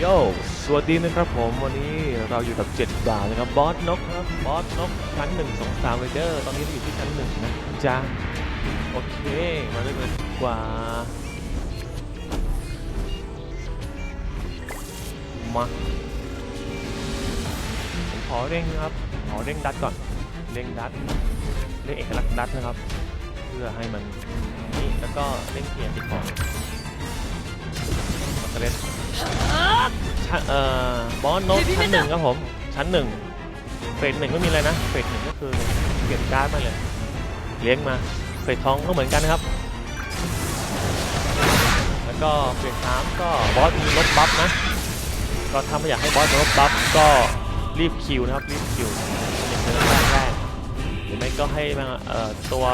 โยสวัสดีนะครับผมวันนี้เราอยู่กับ7ดาวนะครับบอสนกครับบอสนกชั้น1 2 3เลยเดอร์ตอนนี้เราอยู่ที่ชั้น1นะจ้าโอเค มาเริ่มกันดีกว่า มาผมขอเร่งนะครับ ขอเร่งดัดก่อน เร่งดัดเร่งเอกลักษณ์ดัดนะครับ เพื่อให้มันนี่แล้วก็เร่งเกียร์ติดก่อ นมาเล่นชั้นเอ่อบอสโน้ตชั้นหนึ่งครับผม ชั้นหนึ่งเฟสหนึ่งก็มีอะไรนะ เฟสหนึ่งก็คือเก็บการ์ดมาเลย เลี้ยงมา เฟสทองก็เหมือนกันนะครับ แล้วก็เฟสสามก็บอสมีลบบัฟนะ ก็ถ้าไม่อยากให้บอสโดนลบบัฟก็รีบคิวนะครับรีบคิวเป็นเรื่องแรกแรกหรือไม่ก็ให้มาเอ่อตัว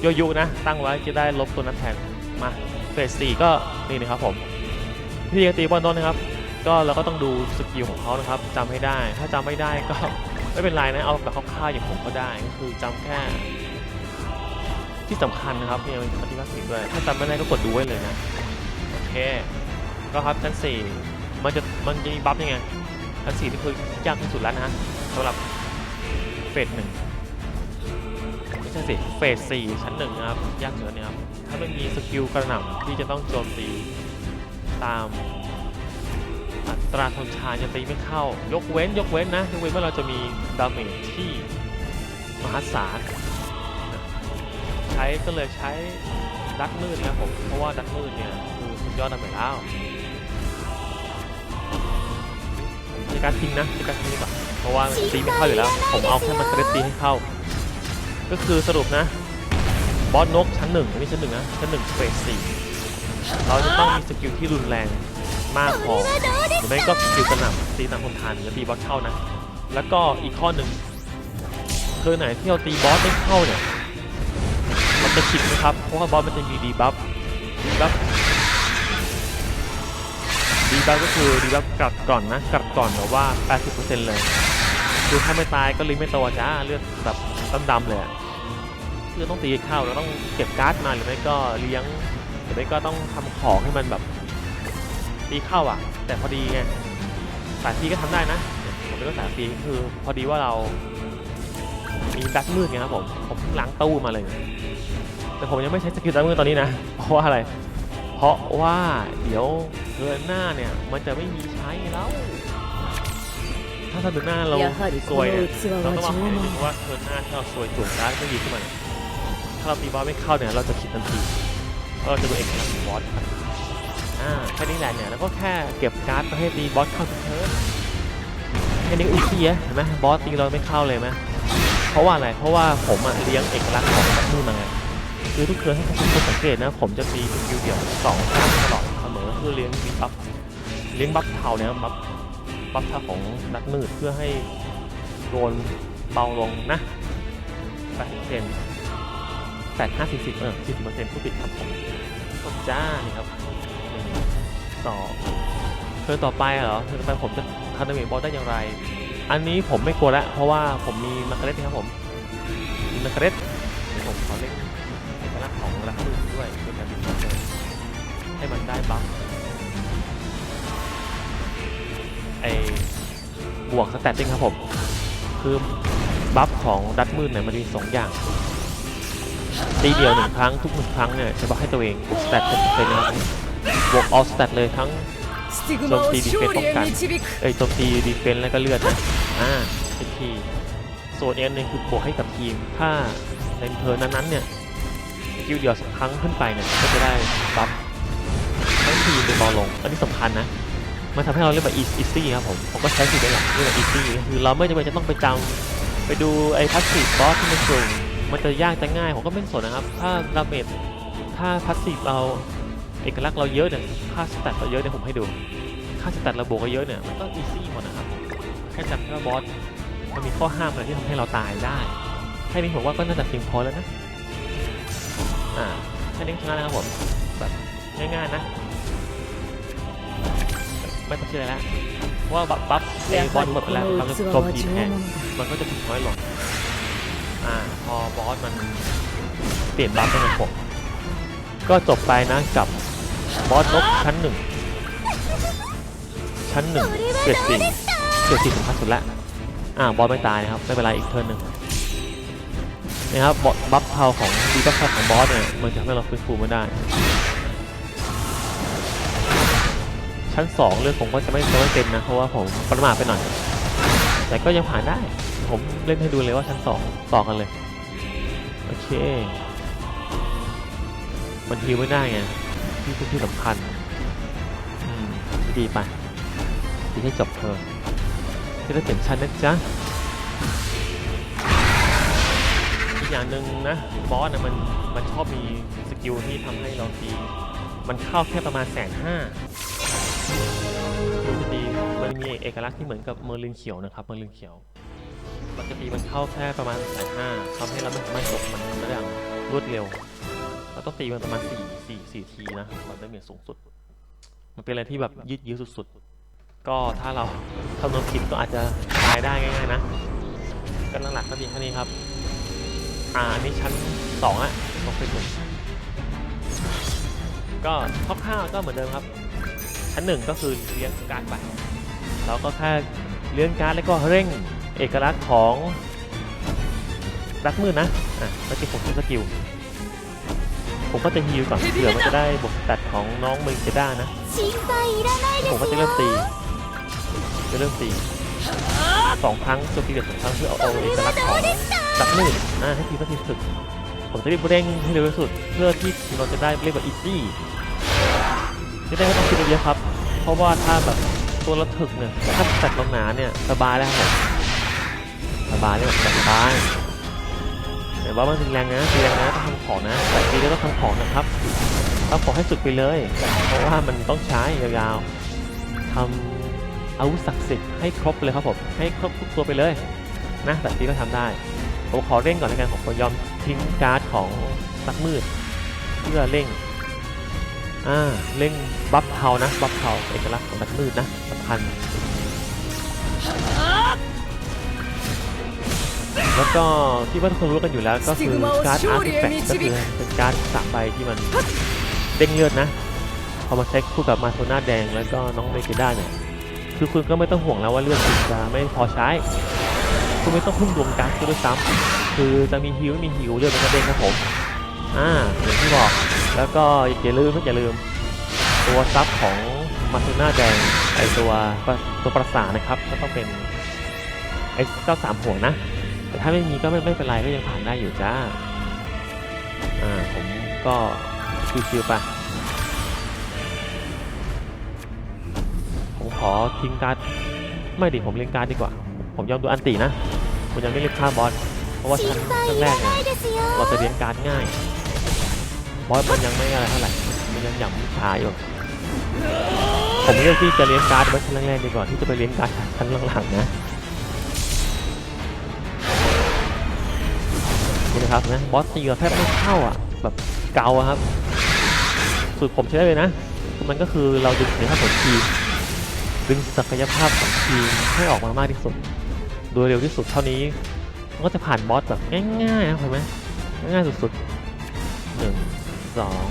โยยุนะ ตั้งไว้จะได้ลบตัวนั้นแทนมาเฟสสี่ก็นี่นะครับผม พี่ตีบอลต้นนะครับ ก็เราก็ต้องดูสกิลของเขานะครับจำให้ได้ ถ้าจำไม่ได้ก็ไม่เป็นไรนะเอาแบบคร่าวๆอย่างผมก็ได้ก็คือจำแค่ ที่สำคัญนะครับเนี่ยมันปฏิบัติด้วย ถ้าจำไม่ได้ก็กดดูไว้เลยนะโอเคก็ครับชั้นสี่มันจะมันจะมีบัฟยังไงชั้นสี่ที่คือยากที่สุดแล้วนะฮะสำหรับเฟสหนึ่งไม่ใช่สิเฟสสี่ชั้นหนึ่งนะครับยากเหนือเนี่ยครับถ้าไม่มีสกิลกระหน่ำที่จะต้องโจมตี ตามอัตราทนทานจะตีไม่เข้า ยกเว้นยกเว้นนะ ยกเว้นว่าเราจะมีดาเมจที่มหาศาลใช้ก็เลยใช้ดักมืดนะผมเพราะว่าดักมืดเนี่ยคือสุดยอดดาเมจแล้วในการทิ้งนะในการทิ้งดีกว่าเพราะว่าตีไม่เข้าอยู่แล้ว ผมเอาแค่มันกระตีให้เข้า ก็คือสรุปนะ บอสนกชั้นหนึ่งอันนี้ชั้นหนึ่งนะชั้นหนึ่งเฟสสี่ เราจะต้องมีสกิลที่รุนแรงมากพอหรือไม่ก็สกิลกระหน่ำตีตามคนทานหรือตีบอสเข้านะ แล้วก็อีกข้อหนึ่งคือไหนที่เราตีบอสไม่เข้าเนี่ยมันจะขิดนะครับ เพราะว่าบอสมันจะมีดีบัฟดีบัฟดีบัฟก็คือดีบัฟกลับก่อนนะกลับก่อนแบบว่า 80%เลยคือถ้าไม่ตายก็ลิไม่โตจ้าเลือดแบบดำๆเลยอะคือต้องตีเข้าเราต้องเก็บการ์ดมาหรือไม่ก็เลี้ยง แต่ไม่ก็ต้องทำของให้มันแบบตีเข้าอะ แต่พอดีไงสายฟีก็ทำได้นะผมเก็สายฟีคือพอดีว่าเรา มีแบ็คมืดไงครับผม ผมล้างตู้มาเลย แต่ผมยังไม่ใช้สกิลแบ็คมืดตอนนี้นะ เพราะว่าอะไร เพราะว่าเดี๋ยวเดือนหน้าเนี่ยมันจะไม่มีใช้แล้วถ้าเดือนหน้าเราสวยเเราต้องมาคิดว่าเดือนหน้าถ้าเราสวยจุ่มการ์ดไม่ดีขึ้นมาถ้าเราปีบอลไม่เข้าเนี่ยเราจะคิดทันที ก็จะดูเอกลักษณ์ของบอสครับอ่าแค่นี้แหละเนี่ยแล้วก็แค่เก็บการ์ดไปให้ตีบอสเข้าเทิร์นแค่นี้ก็อีซี่อะเห็นไหมบอสตีเราไม่เข้าเลยไหมเพราะว่าอะไรเพราะว่าผมอะเลี้ยงเอกลักษณ์ของแบบนู่มาไงคือทุกเทิร์นให้คุณสังเกตนะผมจะตีสกิลเดี่ยวสองครั้งตลอดเสมอคือเลี้ยงมีบัฟเลี้ยงบัฟเทาเนี่ยบัฟบัฟเทาของนักมืดเพื่อให้โดนเบาลงนะ80เซน85 40เออ40เปอร์เซ็นต์ผู้ผิดครับผมกดจ้านี่ครับหนึ่อเธอต่อไปเหรอเธอต่อไปผมจะทำดาเมจบอลได้อย่างไร อันนี้ผมไม่กลัวแล้วเพราะว่าผมมีมาร์กาเร็ตนะครับผมมีมาร์กเร็ตเดี๋ยวผมขอเล่นเอกลักษณ์ของลักลูด้วยเป็นการบินเลยให้มันได้บัฟไอบวกสแตตติ้งครับผมคือบัฟของดัตมืดเนี่ยมันมีสองอย่าง ตีเดียวหนึ่งครั้งทุกหนึ่งครั้งเนี่ยจะบอกให้ตัวเองบวกสเตตเป็นเลยนะครับบวกออสเตตเลยทั้งโจมตีดีเฟนซ์ป้องกันเอ้ยโจมตีดีเฟนซ์แล้วก็เลือดนะอ่าเป็นทีส่วนอีกอันหนึ่งคือบวกให้กับทีมถ้าในเทอร์นั้นๆเนี่ยคิวเดียวสองครั้งขึ้นไปเนี่ยก็จะได้บัฟทั้งทีมเป็นบอลลงอันนี้สำคัญนะมันทำให้เราเรียกว่า easy ครับผมผมก็ใช้สูตรได้หลักเรียกว่า easy คือเราไม่จำเป็นจะต้องไปจำไปดูไอ้พัสซีฟบอสที่มันสูง มันจะยากจะง่ายผมก็ไม่สนนะครับ ถ้าดาเมจถ้าพัสดีเราเอกลักษณ์เราเยอะเนี่ยค่าสแตทเราเยอะเนี่ยผมให้ดู ค่าสแตทเราบวกเเยอะเนี่ยมันก็อีซี่หมดนะครับ แค่จำแค่บอสมันมีข้อห้ามอะไรที่ทำให้เราตายได้แค่นี้ผมว่าก็น่าจะเพียงพอแล้วนะอ่าแค่นี้ชนะนะครับผมแบบง่ายๆนะไม่ต้องเชื่อแล้วว่าแบบบัฟเอ้บอสหมดไปแล้วเราจะโจบตีแทนมันก็จะถึงน้อยลง อ่าพอบอสมันเปลี่ยนบัฟเป็นผมก็จบไปนะกับบอสนกชั้นหนึ่งชั้นหนึ่งเกรดสี่เกรดสี่สำคัญสุดละอ่าบอสไม่ตายนะครับไม่เป็นไรอีกเทิร์นหนึ่งนะครับบอสบัฟเทาของดีบัฟเทาของบอสเนี่ยมันจะทำให้เราฟื้นฟูไม่ได้ ชั้นสองเรื่องผมก็จะไม่จะไม่เต็มนะ เพราะว่าผมประมาทไปหน่อย แต่ก็ยังผ่านได้ ผมเล่นให้ดูเลยว่าชั้นสองต่อกันเลย โอเค มันฮิวไม่ได้ไงที่ที่ที่สำคัญ อืมดีไปดีให้จบเธอที่ได้เปลี่ยนชั้นนะจ๊ะอีกอย่างหนึ่งนะบอสนะมันมันชอบมีสกิลที่ทำให้เราตี มันเข้าแค่ประมาณแสนห้า มันมีเอกลักษณ์ที่เหมือนกับเมอร์ลินเขียวนะครับเมอร์ลินเขียวปกติมันเข้าแค่ประมาณแสนห้าทำให้เราไม่สามารถจบมันได้อย่างรวดเร็วเราต้องตีมันประมาณสี่สี่สี่ทีนะมันได้เมียสูงสุด มันเป็นอะไรที่แบบยืดยื้อสุดๆ ก็ถ้าเราคำนวณผิดก็อาจจะตายได้ง่ายๆนะก็หลักๆก็มีแค่นี้ครับอ่าอันนี้ชั้นสองอะตกเป็นหนึ่งก็คร่าวๆก็เหมือนเดิมครับ ชั้นหนึ่งก็คือเลี้ยงการ์ดไป เราก็แค่เลื่อนการแล้วก็เร่งเอกลักษณ์ของรักมืดนะ อะเมื่อกี้ผมใช้สกิล ผมก็จะฮิวก่อนเผื่อมันจะได้บทกตัดของน้องเมริเกด้านะ ผมก็จะเริ่มตี จะเริ่มตีสองครั้งโจมตีเด็ดสองครั้งเพื่อเอาเอกลักษณ์ของรักมืดอะให้ทีมที่สุด ผมจะรีบเร่งให้เร็วที่สุด เพื่อที่เราจะได้เรียกว่าอีซี่จะได้ไม่ต้องคิดเยอะครับ เพราะว่าถ้าแบบ ตัวเราถึกเนี่ยถ้าตัดลงหนาเนี่ยสบายแล้วครับผมสบายเลยแบบสบายแต่ว่ามันถึงแรงนะตีแรงนะต้องทำของนะแต่ตีก็ต้องทำของนะครับต้องของให้สุดไปเลย เพราะว่ามันต้องใช้ยาวๆทำอาวุธศักดิ์สิทธิ์ให้ครบเลยครับผมให้ครบทุกตัวไปเลยนะแต่ตีก็ทำได้ผมขอเร่งก่อนในการผมขอยอมทิ้งการ์ดของสักมืด เพื่อเร่ง อ่าเร่งบัฟเทานะบัฟเทาเอกลักษณ์ของสักมืดนะสำคัญแล้วก็ที่ว่าทุกคนรู้กันอยู่แล้วก็คือการ์ดอาร์ติแฟกต์ก็คือเป็นการ์ดสามใบที่มันเด้งเลือดนะพอมาใช้คู่กับมาโทน่าแดงแล้วก็น้องเมกิด้าเนี่ยคือคุณก็ไม่ต้องห่วงแล้วว่าเลือดคุณจะไม่พอใช้ คุณไม่ต้องพึ่งดวงการ์ดคุณด้วยซ้ำคือจะมีฮิวมีฮิวเรื่องมันกระเด็นครับผมอ่าอย่างที่บอก แล้วก็อย่าลืมอย่าลืม ตัวซับของมาซูน่าแดงไอตัวตัวประสานะครับก็ต้องเป็นไอเจ้าสามห่วงนะ แต่ถ้าไม่มีก็ไม่ไม่เป็นไรก็ยังผ่านได้อยู่จ้าอ่าผมก็ชิวๆไปผมขอทิ้งการไม่ดิผมเล่นการดีกว่า ผมยอมดูอันตีนะผมยังไม่เล่นฆ่าบอสเพราะว่าชั้นแรกเนี่ยเราจะเลี้ยงการง่าย บอสมันยังไม่อะไรเท่าไหร่ มันยังหย่ำช้าอยู่ ผมเลือกที่จะเลี้ยงการ์ดไว้ชั้นแรกๆดีกว่าที่จะไปเลี้ยงการ์ดชั้นหลังๆนะนี่นะครับนะบอสตีเราแทบไม่เข้าอะ แบบเกาครับ สูตรผมใช้ได้เลยนะ มันก็คือเราดึงศักยภาพของทีมดึงศักยภาพของทีมให้ออกมามากที่สุด โดยเร็วที่สุดเท่านี้มันก็จะผ่านบอสแบบง่ายๆนะเห็นไหมง่ายสุดๆหนึ่ง สอง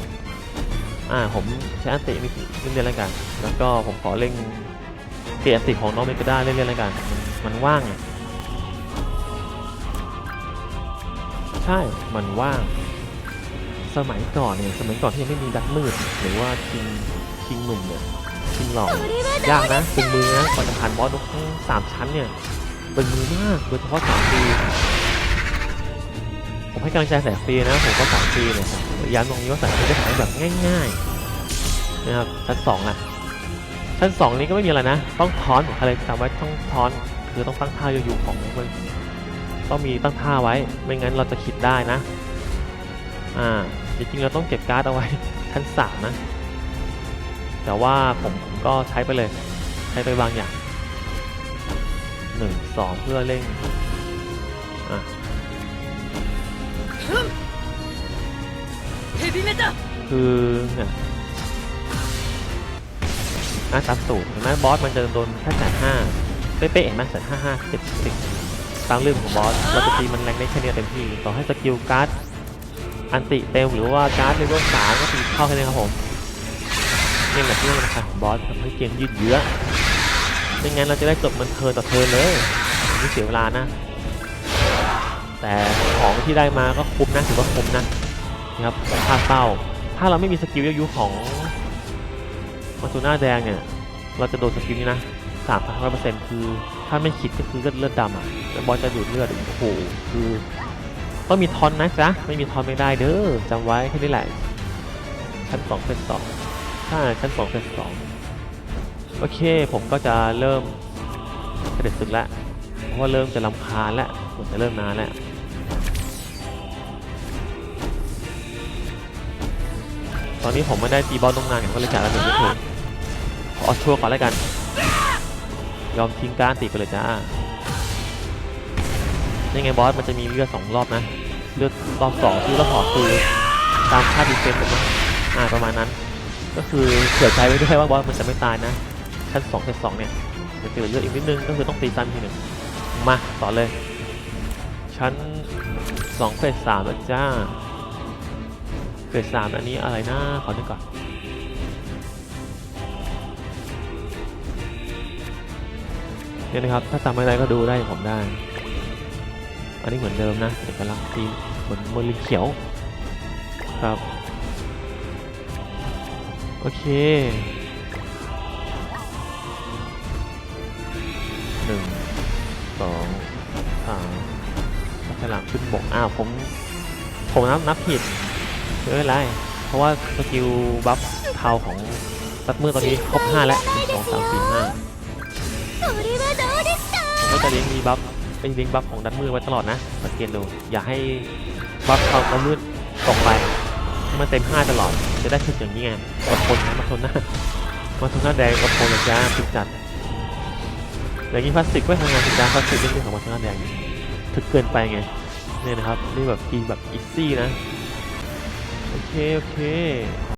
อ่าผมใช้อันติมิเล่นๆแล้วกัน แล้วก็ผมขอเล่นเกียรติของน้องเมกาได้าเล่นๆแล้วกัน มันว่าง ใช่ มันว่าง สมัยก่อนเนี่ย สมัยก่อนที่ยังไม่มีดักมืด หรือว่าคิงคิงหนุ่มเนี่ยคิงหล่อยากนะเป็นมือนะกว่าจะผ่านบอสทุกสามชั้นเนี่ยเป็นมือมากโดยเฉพาะสามปี ผมให้กำลังใจสายฟรีนะ ผมก็สามฟรีเลยย้ำตรงนี้ว่าสายฟรีจะขายแบบง่ายๆนะครับชั้นสองล่ะชั้นสองนี้ก็ไม่มีอะไรนะ ต้องทอนอะไรจำไว้ต้องทอนคือต้องตั้งท่าอยู่ๆของมันต้องมีตั้งท่าไว้ ไม่งั้นเราจะขิดได้นะ อ่าจริงๆเราต้องเก็บการ์ดเอาไว้ชั้นสามนะ แต่ว่าผมผมก็ใช้ไปเลย ใช้ไปบางอย่างหนึ่งสองเพื่อเร่งอะ คือเนี่ยอะตามสูตรนไหมบอสมันจะโดนแค่แสนห้าเป๊ะๆเห็นไหมแสนห้าห้าสิบสิบตามเรื่องของบอสเราจะตีมันแรงได้แค่เนี้ยเต็มที่ต่อให้สกิลการ์ดอันติเต็มหรือว่าการ์ดเลเวลสามก็ตีเข้าแค่นี้ครับผมนี่แหละที่เป็นราคาของบอสทำให้เกมยืดเยื้อไม่งั้นเราจะได้จบมันเทิร์นต่อเทิร์นเลยไม่เสียเวลานะ แต่ของที่ได้มาก็คุ้มนะถือว่าคุ้มนะนะครับค่าเศร้า ถ้าเราไม่มีสกิลยายุของมาตูน่าแดงเนี่ยเราจะโดนสกิลนี้นะสามพันร้อยเปอร์เซ็นต์คือ ถ้าไม่คิดก็คือเลือดเลือดดำอะแล้วบอสจะดูดเลือดโอ้โหคือต้องมีทอนนะจ๊ะไม่มีทอนไม่ได้เด้อจำไว้แค่นี้แหละชั้นสองเฟสสองใช่ชั้นสองเฟสสองโอเคผมก็จะเริ่มเสด็จศึกแล้วเพราะว่าเริ่มจะลำคาญแล้วผมจะเริ่มนานแล้ว ตอนนี้ผมไม่ได้ตีบอลตรงนานอย่างก็เลยจ่ายระเบิดไม่ถูกขอเอชัวร์ก่อนแล้วกัน ยอมทิ้งการติดไปเลยจ้ายังไงบอสมันจะมีเลือดสองรอบนะ เลือดรอบสองคือรอบสอคือตามค่าดีเฟนต์ผมนะอ่าประมาณนั้น ก็คือเผื่อใจไว้ด้วยว่าบอสมันจะไม่ตายนะชั้นสองชั้นสองเนี่ยจะเจอเลือดอีกนิดนึงก็คือต้องตีซ้ำทีหนึ่งมาต่อเลย ชั้นสองเฟสสามแล้วจ้า เฟสสามอันนี้อะไรนะขอดูก่อนเนี่ยนะครับ ถ้าจำไม่ได้ก็ดูได้ผมได้ อันนี้เหมือนเดิมนะเอกลักษณ์ที่เหมือนมลินเขียว ครับ โอเคหนึ่งสองสามฉลามขึ้นบกอ้าวผม ผมนับนับผิด ไม่เป็นไร เพราะว่าสกิลบัฟเทาของซัดมือตอนนี้ครบ 5 แล้วสองสามสี่ห้าผมก็จะเลี้ยงมีบัฟไปเลี้ยงบัฟของดัดมือไว้ตลอดนะ สังเกตดู อย่าให้บัฟเทาดัดมือตกไปให้มันเต็ม 5 ตลอด จะได้ถึดอย่างนี้ไงอดทนนะมาทนหน้ามาทนหน้าแดงอดทนนะจ้าผิดจัดอย่างนี้พลาสติกม่ทำงานผิดจ้าพลาสติกเรื่องของมาทนหน้าแดงถึกเกินไปไงเนี่ยนะครับนี่แบบกีแบบอีซี่นะ โอเคโอเค